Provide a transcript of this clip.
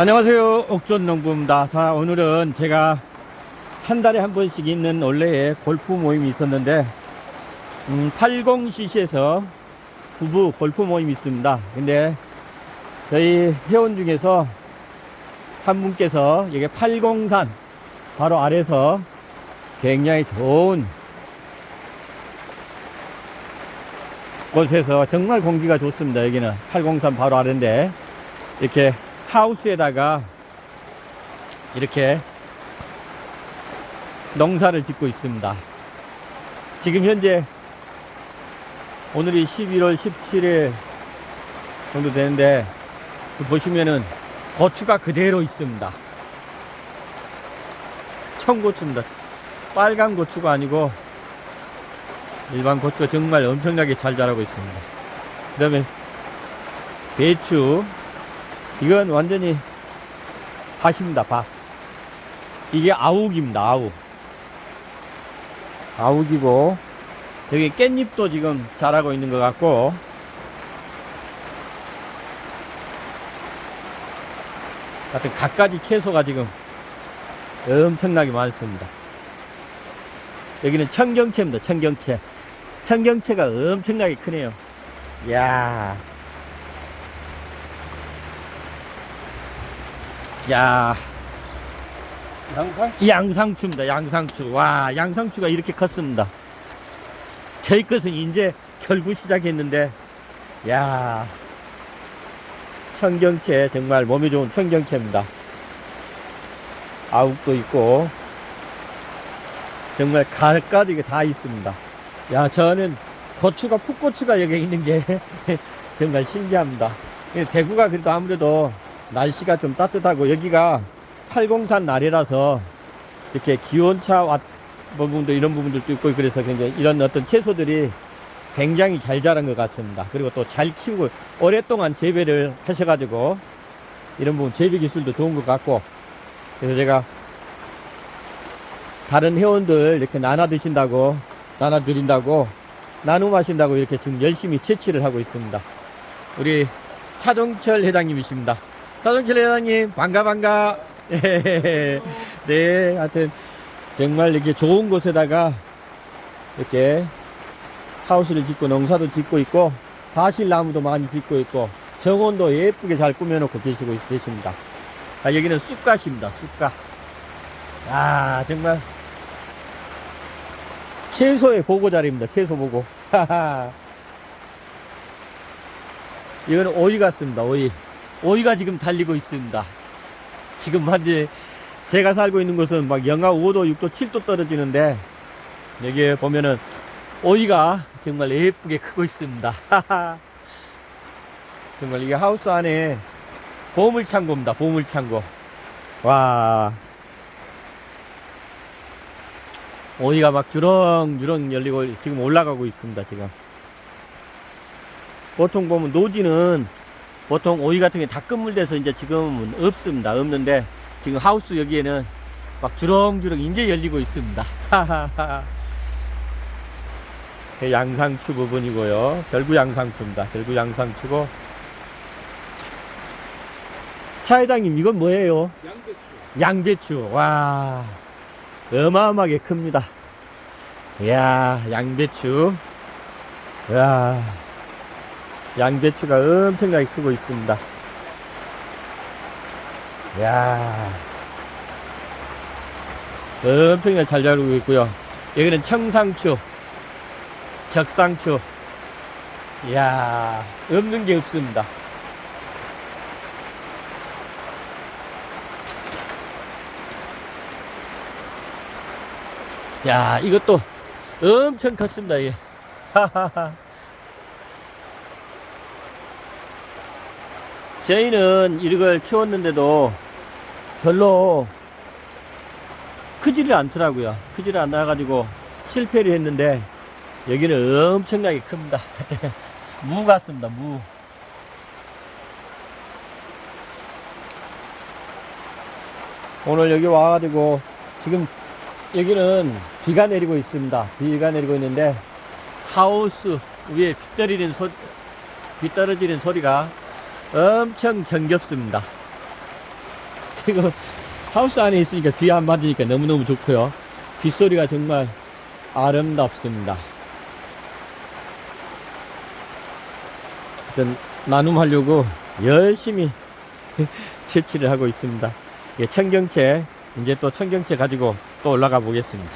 안녕하세요. 옥존농부입니다. 자, 오늘은 제가 한 달에 한 번씩 있는 원래의 골프 모임이 있었는데, 음, 80cc에서 부부 골프 모임이 있습니다. 근데 저희 회원 중에서 한 분께서 여기 803 바로 아래서 굉장히 좋은 곳에서 정말 공기가 좋습니다. 여기는 803 바로 아래인데 이렇게 하우스에다가 이렇게 농사를 짓고 있습니다. 지금 현재 오늘이 11월 17일 정도 되는데 보시면은 고추가 그대로 있습니다. 청고추입니다. 빨간 고추가 아니고 일반 고추가 정말 엄청나게 잘 자라고 있습니다. 그 다음에 배추 이건 완전히 밭입니다 밭. 이게 아욱입니다 아욱. 아욱이고. 여기 깻잎도 지금 자라고 있는 것 같고. 하여튼 갖가지 채소가 지금 엄청나게 많습니다. 여기는 청경채입니다 청경채. 청경채가 엄청나게 크네요. 이야 야 양상? 양상추입니다. 양상추. 와, 양상추가 이렇게 컸습니다. 저희 것은 이제 결국 시작했는데, 야 청경채, 정말 몸에 좋은 청경채입니다. 아욱도 있고, 정말 가까지게 다 있습니다. 야, 저는 고추가, 풋고추가 여기 있는 게 정말 신기합니다. 대구가 그래도 아무래도 날씨가 좀 따뜻하고, 여기가 803 날이라서 이렇게 기온차 왔 부분도 이런 부분들도 있고 그래서 굉장히 이런 어떤 채소들이 굉장히 잘 자란 것 같습니다. 그리고 또 잘 키우고 오랫동안 재배를 하셔가지고 이런 부분 재배 기술도 좋은 것 같고 그래서 제가 다른 회원들 이렇게 나눠 드신다고 나눠 드린다고 나눔하신다고 이렇게 지금 열심히 채취를 하고 있습니다. 우리 차동철 회장님이십니다. 차동철 회장님 반가 반가. 네, 하여튼 정말 이렇게 좋은 곳에다가 이렇게 하우스를 짓고 농사도 짓고 있고 바실나무도 많이 짓고 있고 정원도 예쁘게 잘 꾸며놓고 계시고 있- 계십니다. 아, 여기는 쑥갓입니다. 쑥갓. 아 정말 채소의 보고 자리입니다. 채소 보고. 이거는 오이 같습니다. 오이. 오이가 지금 달리고 있습니다. 지금 현재 제가 살고 있는 곳은 막 영하 5도, 6도, 7도 떨어지는데 여기 보면은 오이가 정말 예쁘게 크고 있습니다. 정말 이게 하우스 안에 보물 창고입니다. 보물 창고. 와. 오이가 막 주렁주렁 열리고 지금 올라가고 있습니다. 지금. 보통 보면 노지는 보통 오이 같은 게 다 끝물돼서 이제 지금은 없습니다. 없는데 지금 하우스 여기에는 막 주렁주렁 이제 열리고 있습니다. 그 양상추 부분이고요. 결구 양상추입니다. 결구 양상추고. 차 회장님 이건 뭐예요? 양배추. 양배추. 와. 어마어마하게 큽니다. 이야, 양배추. 이야. 양배추가 엄청나게 크고 있습니다. 이야. 엄청나게 잘 자르고 있고요. 여기는 청상추, 적상추. 이야, 없는 게 없습니다. 야, 이것도 엄청 컸습니다, 이게. 하하하. 저희는 이걸 키웠는데도 별로 크지를 않더라고요. 크지를 않아가지고 실패를 했는데 여기는 엄청나게 큽니다. 무 같습니다, 무. 오늘 여기 와가지고 지금 여기는 비가 내리고 있습니다. 비가 내리고 있는데 하우스 위에 빗 떨어지는 소, 빗 떨어지는 소리가 엄청 정겹습니다. 그리고 하우스 안에 있으니까 비 안 맞으니까 너무너무 좋고요. 빗소리가 정말 아름답습니다. 일단 나눔하려고 열심히 채취를 하고 있습니다. 예, 청경채 이제 또 청경채 가지고 또 올라가 보겠습니다.